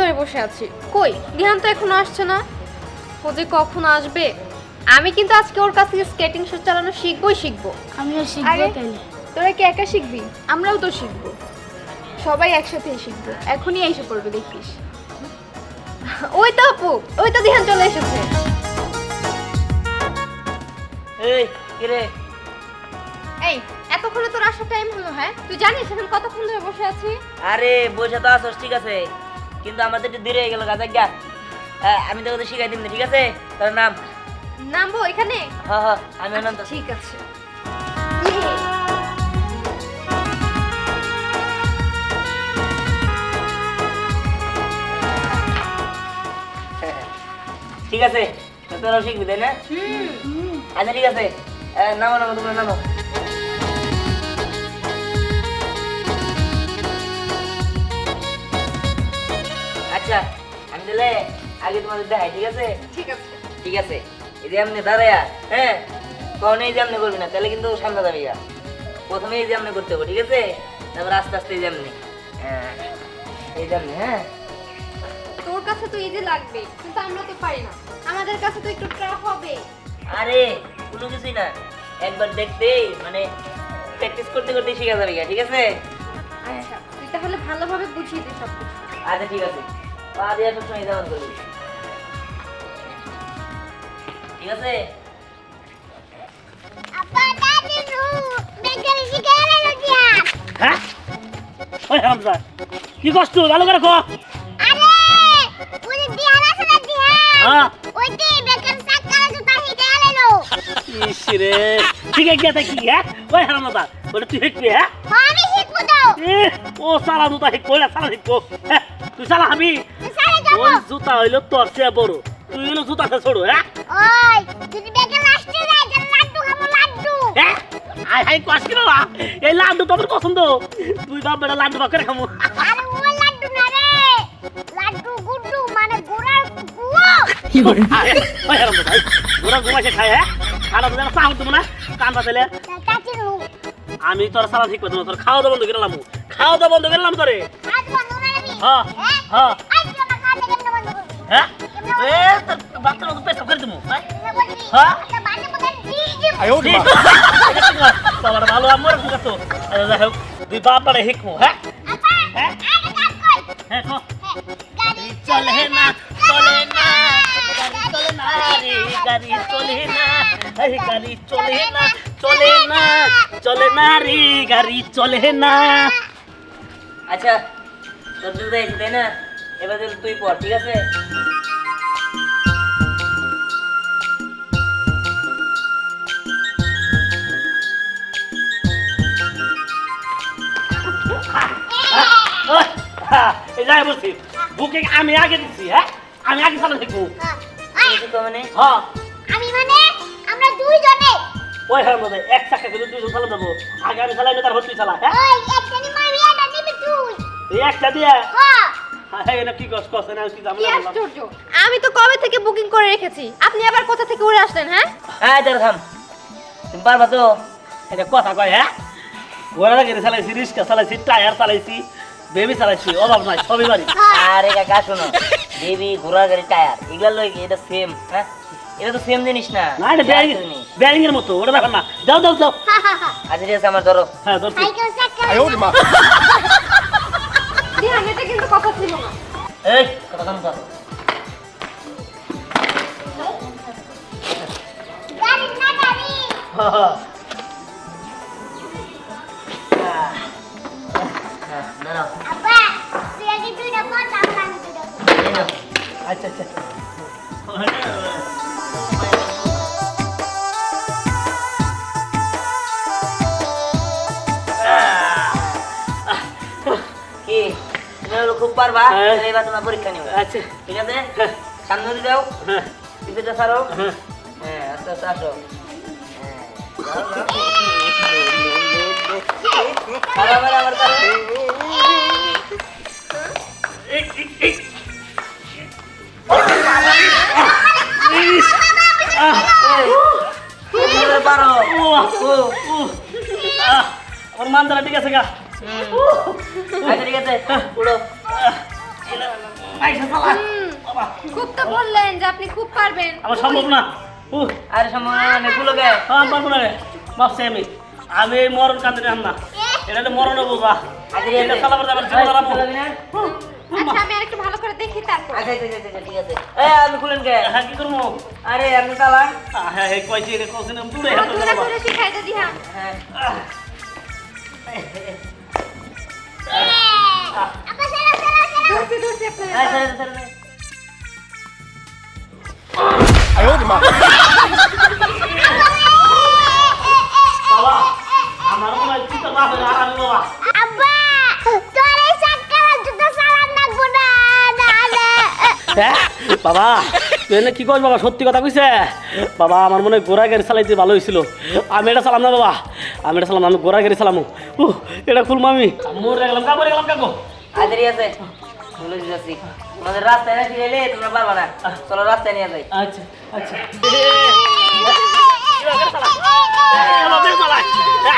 ধরে বসে আছি? কই দিহান তো এখনও আসছে না। ও যে কখন আসবে? আমি কিন্তু আজকে ওর কাছ থেকে স্কেটিং শো চালানো শিখবই শিখব। আমিও শিখব আরে তাইলে। তোরা কি একা শিখবি? আমরাও তো শিখব। সবাই একসাথে শিখব। এখনই এসে পড়বে দেখিস। ওই তো আপু ওই তো দিহান চলে এসেছে। এই কিরে? এই এতক্ষণে তোর আসার টাইম হলো হ্যাঁ? তুই জানিস এখন কতক্ষণ ধরে বসে আছি? আরে বসে তো আসস ঠিক আছে। কিন্তু আমাদের একটু দেরি হয়ে গেল গাছা গা। আমি তোকে তো শিখাই দিন ঠিক আছে? তোর নাম? নামবো এখানে? হ্যাঁ হ্যাঁ আমি নাম ঠিক আছে। ঠিক আছে তোরাও শিখবি তাই না? আচ্ছা ঠিক আছে। নামো নামো তোমরা নামো। আচ্ছা আমি তাহলে আগে তোমাদের দেখাই ঠিক আছে? ঠিক আছে। ঠিক আছে। এই যে আপনি দাঁড়ায়া হ্যাঁ? কখন এই যে আপনি করবি না তাহলে কিন্তু সামনে যাবি গা। প্রথমে এই যে আপনি করতে হবে ঠিক আছে? তারপর আস্তে আস্তে এই যে আপনি হ্যাঁ এই যে আপনি হ্যাঁ? তোর কাছে তো ইজি লাগবে কিন্তু আমরা তো পারি না। আমাদের কাছে তো একটু ট্রাফ হবে। আরে কোনো কিছুই না। একবার দেখতেই মানে প্র্যাকটিস করতে করতে শিখা যাবে ঠিক আছে? আচ্ছা তুই তাহলে ভালোভাবে বুঝিয়ে দে সব আচ্ছা ঠিক আছে। পা দিয়ে সবসময় যেমন করবি ঠিক আছে? হ্যাঁ? ওই হামজা কি কষ্ট ভালো করে কো। আরে ওই দিয়ান আছে না দিয়ান হ্যাঁ। ওই দি বেকার জুতা ঠিক আছে কি হ্যাঁ? ওই হামজা বলে তুই শিখবি হ্যাঁ? আমি শিখব তো। এ, ও সালা জুতা সালা হ্যাঁ তুই সালা আমি ওই জুতা হইল তোর চেয়ে বড়। তুই হইল জুতাতে ছোড়ো হ্যাঁ? ওই বেকার লাস্টে তাহলে লাড্ডু খাব লাড্ডু। হ্যাঁ? আই হাই কষ্ট কি বাবা এই লাড্ডু তো আমার পছন্দ। তুই বাপ বেটা লাড্ডু বাক করে খামু আরে ওই লাড্ডু না রে। লাড্ডু গুড্ডু মানে গোড়ার গুয়ো। ওই হারাম ভাই। ওরা ঘুমাইছে খায় হ্যাঁ? খানা তো যেন চাহ দেবো না। কান পাতালে কাচি নু আমি তোর সারা ঠিক করতে তোর খাওয়া দাওয়া বন্ধ করে লামু। খাওয়া দাওয়া বন্ধ করে লাম তোরে। আজ বন্ধ হ্যাঁ হ্যাঁ? আজ কেন খাতে কেন বন্ধ করবি হ্যাঁ এ তোর বাচ্চার মতো পেশাব করে দেবো হ্যাঁ বলবি হ্যাঁ? আচ্ছা বাজে বলেন দিজি ঠিক তোমার ভালো আমার কি করতো যাই হোক তুই বাপ বাড়ে হিকমু হ্যাঁ আপা হ্যাঁ? আগে কাজ কই হ্যাঁ কো গাড়ি চলে না চলে না গাড়ি চলে না রে গাড়ি চলে না এই গাড়ি চলে না চলে না চলে না রে গাড়ি চলে না আচ্ছা তোর জুতো এসে তাই না এবার তুই পড় ঠিক আছে? ওই, এই যাই বলছি বুকে আমি আগে দিচ্ছি হ্যাঁ? আমি আগে দেখব। মানে? হ্যাঁ। আমি মানে আমরা দুইজনে। ওই হ্যাঁ মধ্যে এক চাকা করে দুইজন চালা দেবো। আগে আমি চালাই না তারপর তুই চালা হ্যাঁ? ওই একটা নি মারি এটা নিবি তুই। একটা দিয়ে। হ্যাঁ। আমি তো কবে থেকে বুকিং করে রেখেছি? আপনি আবার কোথা থেকে উড়ে আসলেন হ্যাঁ? হ্যাঁ তোর পারবা তো? এটা কথা কয় হ্যাঁ? ঘোড়া গাড়ি চালাইছি রিক্সা চালাইছি টায়ার চালাইছি বেবি চালাইছি অভাব নাই সবই বাড়ি। আরে কাকা শোনো। বেবি ঘোড়ার গাড়ি টায়ার এগুলা লই কি এটা সেম হ্যাঁ? এটা তো সেম জিনিস না না এটা ব্যারিং ব্যারিং এর মতো ওটা দেখো না। যাও যাও যাও। হা হা হা। আচ্ছা ঠিক আছে আমার ধরো। হ্যাঁ ধরছি। সাইকেল সাইকেল দিহান এটা কিন্তু কথা ছিল না এই কথা কাম কর গাড়ি না গাড়ি হ্যাঁ দাঁড়াও আপা তুই আগে দুইটা কথা আমরা আমি দুইটা এই নাও। আচ্ছা আচ্ছা। পারবা হ্যাঁ। তাহলে এবার তোমার পরীক্ষা নিও আচ্ছা। ঠিক আছে? সামনে দিয়ে যাও হ্যাঁ। ছাড়ো। হ্যাঁ। হ্যাঁ আস্তে আস্তে আসো। হ্যাঁ। আবার, আবার আমার মানদারা ঠিক আছে। গা আচ্ছা ঠিক আছে উড়ো। খুব তো বললেন যে আপনি খুব পারবেন। আমার সম্ভব না। আরে সম্ভব না গুলোকে আমার পারব না রে। ভাবছি আমি। আমি মরণ কাঁদে নিলাম না। এটা হলো মরণে বোঝা। এটা চালাবার যাবার জীবন হারাবো আচ্ছা আমি আরেকটু ভালো করে দেখি তারপর। আচ্ছা আচ্ছা আচ্ছা, আচ্ছা, ঠিক আছে। এই আপনি খুলেন কে? হ্যাঁ কি করব? আরে আপনি চালান। হ্যাঁ হ্যাঁ এটা দূরে দূরে দূরে শিখাইতে হ্যাঁ আপা সারা সারা সারা ধরছি ধরছি আপনার হ্যাঁ ছেড়ে দে, ছেড়ে দে। বাবা আমার মনে হয়। চিন্তা না হবে আর আমি বাবা হ্যাঁ তুই এনে কি কইস বাবা? সত্যি কথা কইছে? বাবা আমার মনে হয় গোড়া গাড়ি চালাইতে ভালো হয়েছিল। আমি এটা চালাম না বাবা। আমি এটা চালাম না, আমি গোড়া গাড়ি চালামু। এটা খুলবো আমি। মরে গেলাম কা মরে গেলাম কাকু। আচ্ছা আছে। খুলে দিতেছি। আমাদের রাস্তায় না ফিরে তোমরা পারবা না। চলো রাস্তায় নিয়ে যাই। আচ্ছা আচ্ছা।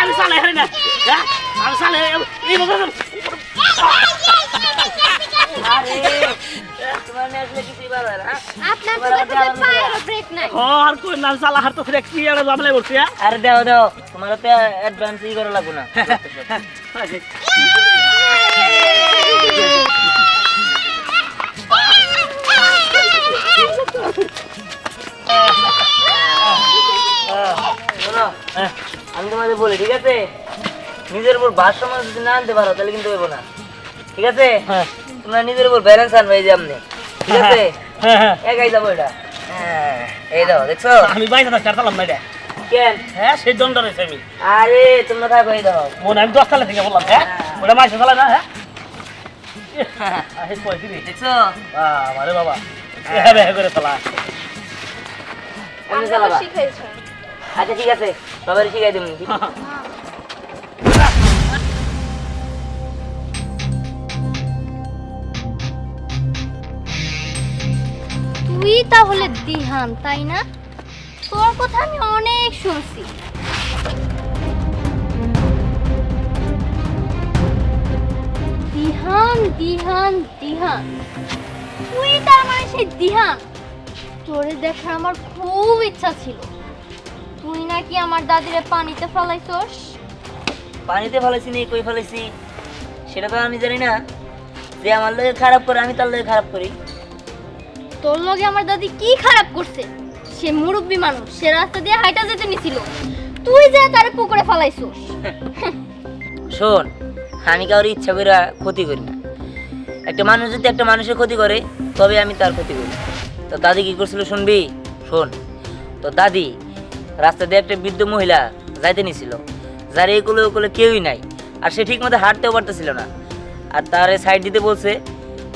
আমি চালাই হারি না। হ্যাঁ আমি। আরে হ্যাঁ? হ্যাঁ দাও দাও। তোমার তো অ্যাডভান্স ই করা লাগবে না। আমি তোমাদের বলি ঠিক আছে? নিজের উপর ভারসাম্য যদি না আনতে পারো তাহলে কিন্তু হইব না। ঠিক আছে? হ্যাঁ। তোমরা নিজের উপর ব্যালেন্স আনবে এই যে আপনি। ঠিক আছে? হ্যাঁ হ্যাঁ। একাই যাব এটা। হ্যাঁ এই দাও দেখছ? আমি বাইরে থাকতে চালাম না এটা। কেন? হ্যাঁ সেই দণ্ড রয়েছে আমি। আরে তোমরা থাকো এই দাও। মনে আমি দশ তালে থেকে বললাম হ্যাঁ? ওটা মাইসে চালাই না হ্যাঁ? দেখছ? আরে বাবা। হ্যাঁ হ্যাঁ করে চালা এমনি চালাবা আচ্ছা ঠিক আছে সবারই শিখাই দেবো তুই তাহলে দিহান তাই না? তোর কথা আমি অনেক শুনছি। দিহান দিহান দিহান। তুই তার মানে সেই দিহান তোরে দেখার আমার খুব ইচ্ছা ছিল। তুই নাকি আমার দাদিরে পানিতে ফেলাইছস? পানিতে ফেলেছি নি কই ফেলেছি সেটা তো আমি জানি না। যে আমার লোকে খারাপ করে আমি তার লোকে খারাপ করি। তোর লগে আমার দাদি কি খারাপ করছে? সে মুরব্বী মানুষ সে রাস্তা দিয়ে হাইটা যেতে নিছিল। তুই যে তারে পুকুরে ফেলাইছস। শোন আমি কারোর ইচ্ছা করে ক্ষতি করি না। একটা মানুষ যদি একটা মানুষের ক্ষতি করে, তবে আমি তার ক্ষতি করি। তো দাদি কি করছিল শুনবি? শোন, তো দাদি রাস্তা দিয়ে একটা বৃদ্ধ মহিলা যাইতে নিছিল। যার এই কোলে কোলে কেউই নাই, আর সে ঠিক মতো হাঁটতেও পারতেছিল না। আর তার সাইড দিতে বলছে,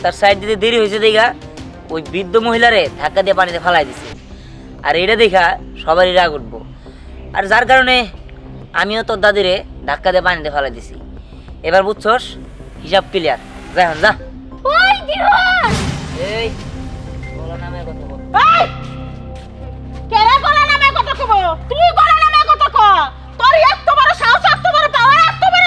তার সাইড দিতে দেরি হয়েছে দেখা, ওই বৃদ্ধ মহিলারে ধাক্কা দিয়ে পানিতে ফালাই দিছে। আর এটা দেখা সবারই রাগ উঠবো। আর যার কারণে আমিও তোর দাদিরে ধাক্কা দিয়ে পানিতে ফালাই দিছি। এবার বুঝছস, হিসাব ক্লিয়ার যাই এখন যা। ওই দিহান এই বলো নামের কথা বল। কেরে গলা নামে কত কব? তুই গলা নামে ক। তোর এত বড় সাহস এত বড় পাওয়ার এত বড়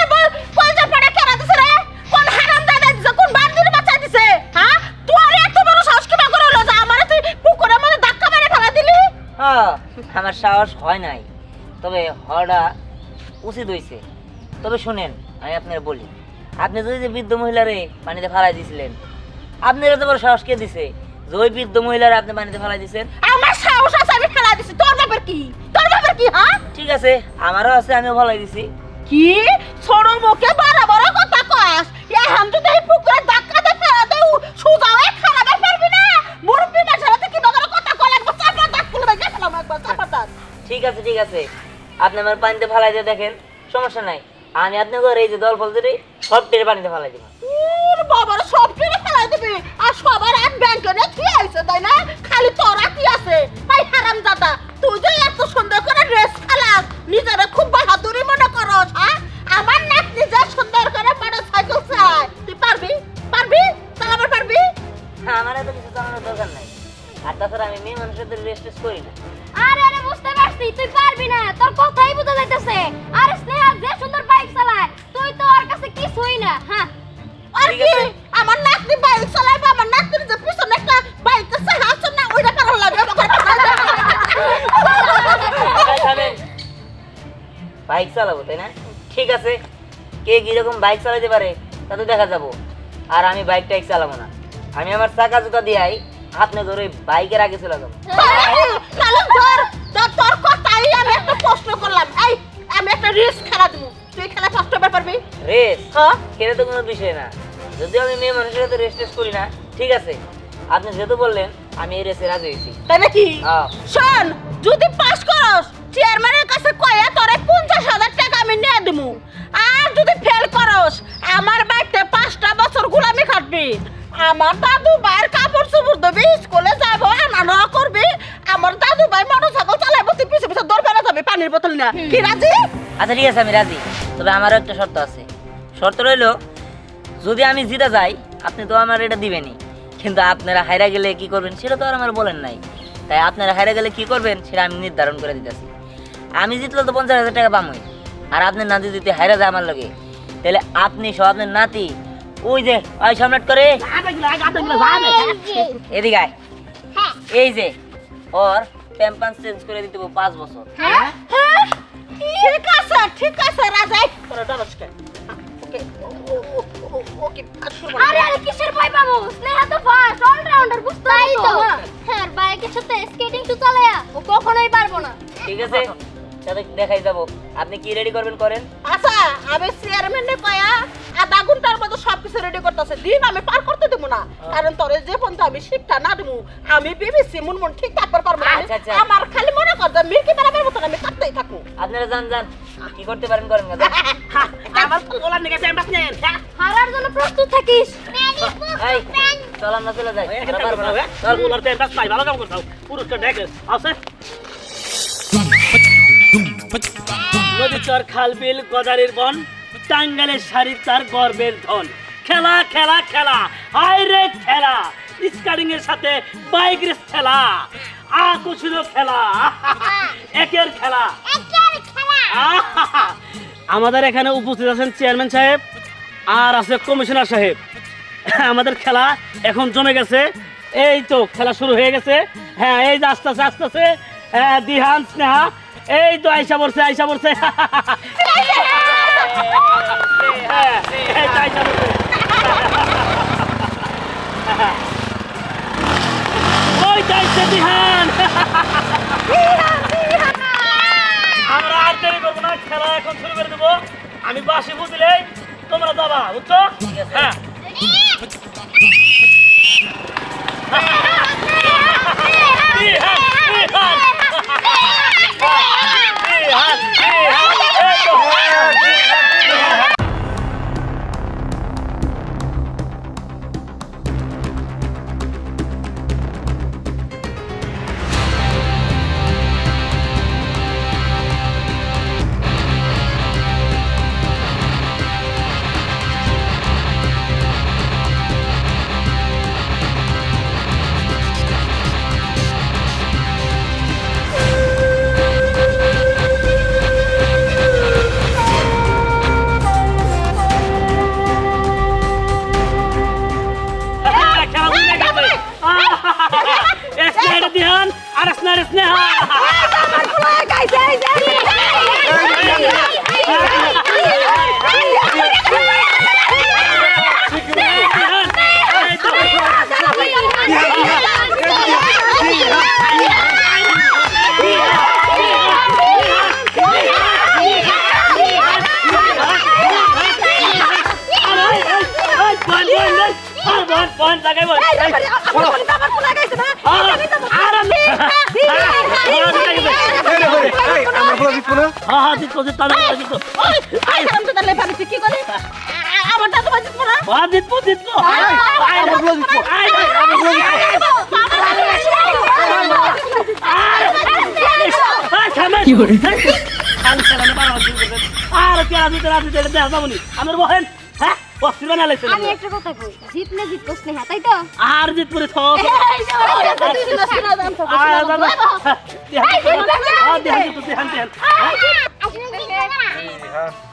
কলজা পড়ে কেন দিছে রে? কোন হারাম দাদা দিছে কোন বান্দির বাচ্চা দিছে হ্যাঁ তোর এত বড় সাহস কিবা করে হলো যে আমারে তুই পুকুরের মধ্যে ধাক্কা মেরে ফেলা দিলি? হ্যাঁ আমার সাহস হয় নাই। তবে হওয়াটা উচিত হয়েছে তবে শুনেন আমি আপনার বলি আপনি যদি যে বৃদ্ধ মহিলারে পানিতে ফালাই দিয়েছিলেন আপনার এত বড় সাহস কে দিছে? যে ওই বৃদ্ধ মহিলারে আপনি পানিতে ফালাই দিয়েছেন আমার সাহস আছে আমি ফেলা দিছি তোর ব্যাপার কি? তোর ব্যাপার কি হ্যাঁ? ঠিক আছে আমারও আছে আমিও ফালাই দিছি। কি? ছোট মুখে বড় বড় কথা কস। এখন তুই এই পুকুরে ধাক্কা দে ফেলা দে সুজাও এক খারাপ পারবি না? মুরব্বি না ছাড়া তুই কি নগর কথা কল একবার চাপা দাঁত খুলে গেছিলাম একবার চাপা দাঁত ঠিক আছে ঠিক আছে। আপনি আমার পানিতে ফালাই দিয়ে দেখেন সমস্যা নাই। আমি আপনি আপনাকে এই যে দল ফল দিই সব টেরে পানিতে ফালাই দিব। বাবার সব টেনে ফেলাই দিবি। আর সবার এক ব্যাংকে নিয়ে ঠিক আছে তাই না? খালি তোরা কি আছে। ভাই হারাম দাদা তুই যে এত সুন্দর করে ড্রেস খেলাস নিজেরা খুব বাহাদুরি মনে করস হ্যাঁ? আমার নাক নিজে সুন্দর করে বড় সাইকেল চাই তুই পারবি? পারবি? চালাবার পারবি? আমার এত কিছু জানানোর দরকার নাই। আর তাছাড়া আমি মেয়ে মানুষের রেস্ট করি না। আরে আরে বুঝতে পারছি তুই পারবি না তোর কথাই বোঝা যাইতেছে। আরে স্নেহা যে সুন্দর বাইক চালায় তুই তো ওর কাছে কিছুই না হ্যাঁ? আর কি? আমার নাতনি বাইক চালাইবো আমার নাতনির যে পিছনে একটা বাইক আছে হাসন না ওইটা কারণ লাগবে বাইক চালাবো তাই না? ঠিক আছে। কে কীরকম বাইক চালাতে পারে তা তো দেখা যাব। আর আমি বাইক টাইক চালাবো না। আমি আমার চাকা জুতা দিয়াই আপনি ধরে বাইকের আগে চলে যাব। তাহলে ধর তোর তোর কথাই আমি একটা প্রশ্ন করলাম। এই আমি একটা খেলা দেবো। তুই খেলা ফার্স্ট হবে পারবি? রেস হ্যাঁ। সেটা তো কোনো বিষয় না। যদিও আমি মেয়ে মানুষের সাথে রেস টেস করি না ঠিক আছে। আপনি যেহেতু বললেন আমি এই রেসে রাজি হয়েছি। তাই নাকি? হ্যাঁ। শোন যদি পাস করস চেয়ারম্যানের কাছে কয়ে তোরে পঞ্চাশ হাজার টাকা আমি নিয়ে দেবো। আর যদি ফেল করস আমার বাড়িতে পাঁচটা বছর গুলামি খাটবি। আমার দাদু ভাইয়ের স্কুলে যাব আনা করবি। আমার দাদু ভাই মোটর সাইকেল চালাইবো তুই পিছে পিছে দৌড় বেড়া যাবে পানির বোতল না কি রাজি? আচ্ছা ঠিক আছে আমি রাজি। তবে আমারও একটা শর্ত আছে। শর্ত রইল যদি আমি জিতে যাই আপনি তো আমার এটা দিবেনই। কিন্তু আপনারা হাইরা গেলে কি করবেন সেটা তো আর আমার বলেন নাই। তাই আপনারা হাইরা গেলে কি করবেন সেটা আমি নির্ধারণ করে দিতেছি। আমি জিতলে তো পঞ্চাশ হাজার টাকা পামই। আর আপনার নাতি যদি হাইরা যায় আমার লগে। তাহলে আপনি সব আপনার নাতি ওই যে ওই সম্রাট করে এদিকে আয়। এই যে ওর প্যাম্পান্স চেঞ্জ করে দিতে হবে পাঁচ বছর। হ্যাঁ? ঠিক আছে ঠিক আছে রাজাই তোরা ডরস কে ওকে ওকে আরে আরে কিসের ভয় পাবো? স্নেহা তো ফার্স্ট অলরাউন্ডার বুঝতে তো। হ্যাঁ বাইকের সাথে স্কেটিং তো চালায়া ও কখনোই পারব না। ঠিক আছে তাহলে দেখাই যাব। আপনি কি রেডি করবেন করেন? আচ্ছা আমি চেয়ারম্যানে কয়া আধা ঘণ্টার সবকিছু রেডি করতেছে দিন আমি পার করতে দেবো না কারণ তোরে যে পর্যন্ত আমি শিক্ষা না দেবো আমি বিবিসি মুনমুন ঠিক থাকবার পারব। আচ্ছা, আচ্ছা। আমার খালি মনে কর যে মির্কি বেড়াবের মতন আমি কাটতেই থাকব আপনারা যান যান কি করতে পারেন করেন না আমার নিকে হারার জন্য প্রস্তুত থাকিস চল আমরা চলে যাই আছে নদী চর খাল বিল গদারের বন টাঙ্গালের শাড়ি তার গর্বের ধন খেলা খেলা খেলা হাই রে খেলা। স্কারিং এর সাথে বাইক রেস খেলা। আ কুছিল খেলা। একের খেলা! আমাদের এখানে উপস্থিত আছেন চেয়ারম্যান সাহেব আর আছে কমিশনার সাহেব। আমাদের খেলা এখন জমে গেছে। এই তো খেলা শুরু হয়ে গেছে। হ্যাঁ এই যে আস্তে আস্তে আস্তে আস্তে। হ্যাঁ দিহান স্নেহা এই তো আইসা পড়ছে আইসা পড়ছে হ্যাঁ, এই তো আইসা পড়ছে। দিহান আমরা আর দেরি করব না খেলা এখন শুরু করে দেবো। আমি বাসি বুঝলেই তোমরা যাবা বুঝছ? হ্যাঁ। দিহান, দিহান। দিহান, হ্যাঁ, হ্যাঁ, জিতবো, জিতবো, আমি জিতবো। কি আমার। খালি খেলানো বারো দিন করবেন। আর কেরা দিতে রাত দিতে দেখা নি। আমার বহেন অস্থির বানা লাগছে আমি একটা কথা কই জিতলে জিতবো স্নেহা তাই তো? আর জিত থো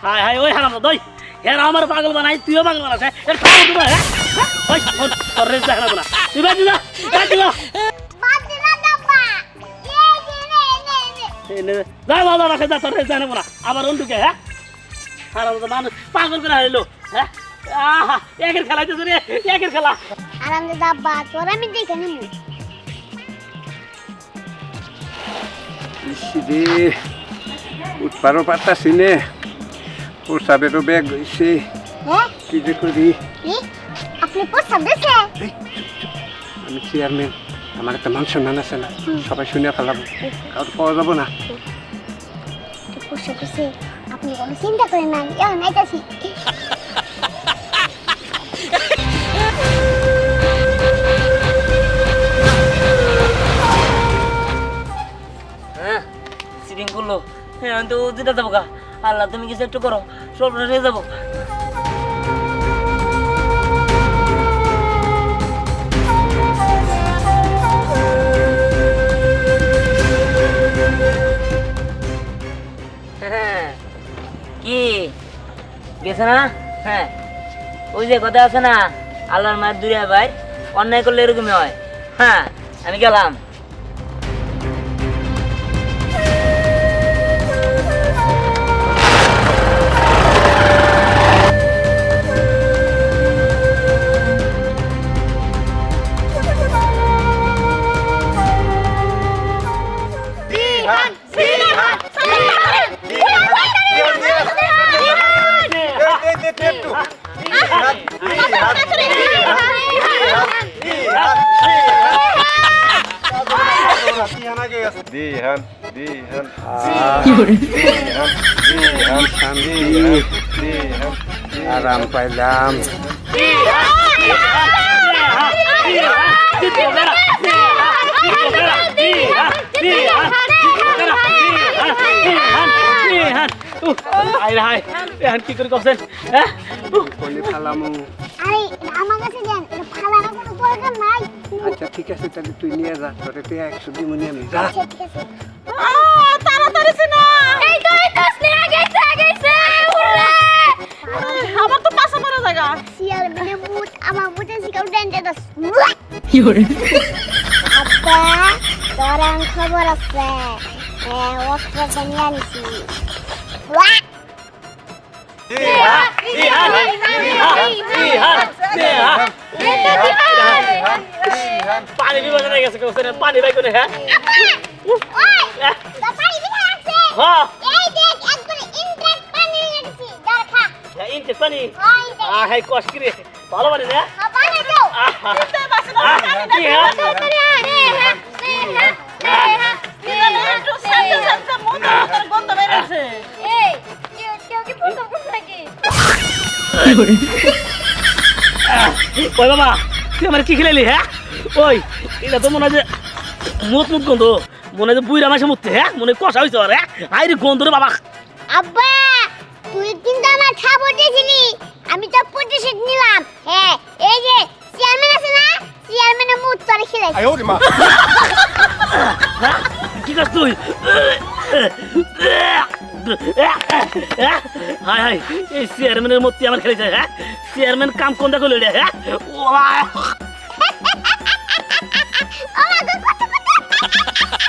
হাই হাই ওই হারাম দই। এরা আমার পাগল বানাই তুইও পাগল বানাস হ্যাঁ? এর খাব তোমার হ্যাঁ? হ্যাঁ? ওই তোর না তুই বাদ বাদ বাদ নে যা বাবা রাখে যা তোর রেস দেখাবো না আবার অন্যকে হ্যাঁ? আর আমাদের মানুষ পাগল করে হারিলো হ্যাঁ? একের খেলাইতেছে রে একের খেলা। আরাম দে ডাব্বা তোর আমি দেখে ইসিরে পারতাছি নে। প্রসাবেরও ব্যাগ হয়েছে হ্যাঁ? কি যে করি? কি? আপনি চুপ, চুপ। আমি চেয়ারম্যান আমার একটা মান সম্মান আছে না সবাই শুনে ফেলাবো। কারোর পাওয়া যাব না। আপনি কোনো চিন্তা করেন না এখন আইতাছি? আমি তো যেতে যাব গা। আল্লাহ, তুমি কিছু একটু করো। সব হয়ে যাব। হ্যাঁ। কি? গেছে না হ্যাঁ। ওই যে কথা আছে না, আল্লাহর মায়ের দূরে ভাই, অন্যায় করলে এরকমই হয়। হ্যাঁ আমি গেলাম। হাই হাই এখন কি করে করছেন হ্যাঁ কোনে ফেলামু। আরে আমার কাছে দেন এটা ফালানোর কোনো দরকার নাই। আচ্ছা ঠিক আছে তাহলে তুই নিয়ে যা তোরে তুই একশো দিমুনি আমি যা। আচ্ছা ঠিক আছে। আহ, তাড়াতাড়ি সিনা এই তো এই তো স্নেহা গেছে গেছে উড়ে। আমার তো পাশে পড়ে জায়গা। সিয়াল মানে মুত আমার মুতে শিকাও ডেন্টে দাস আব্বা। তোর আন খবর আছে হ্যাঁ অস্ত্র নিয়ে আনছি পানি বিভাজন হয়ে গেছে করছেন পানি ভাই করে হ্যাঁ হ্যাঁ ইনতে পানি ওই হাই কষ্ট করে ভালো পানি না পানি দাও আহা হ্যাঁ একটু শান্তি শান্তি মনে তোর গন্ধ বেরোচ্ছে এই কেউ কেউ কি প্রথম কোন নাকি ওই বাবা, তুই আমার কি খেলালি হ্যাঁ? ওই, এটা তো মনে হয় যে মুত মুত গন্ধ। মনে হয় যে বুইরা মুততে হ্যাঁ? মনে কষা হয়েছে আর। আই রে গন্ধ রে বাবা। আব্বা, তুই কিন্তু আমার খাবার দিয়েছিলি। আমি তো প্রতিশোধ নিলাম। হ্যাঁ এই যে চেয়ারম্যানের মুখ তোরে খেলাইছি হ্যাঁ কি করছ তুই হাই হাই এই চেয়ারম্যানের মধ্যে আমার খেলেছে হ্যাঁ চেয়ারম্যান কাম কোন দেখো রে হ্যাঁ ও মা গো কত কত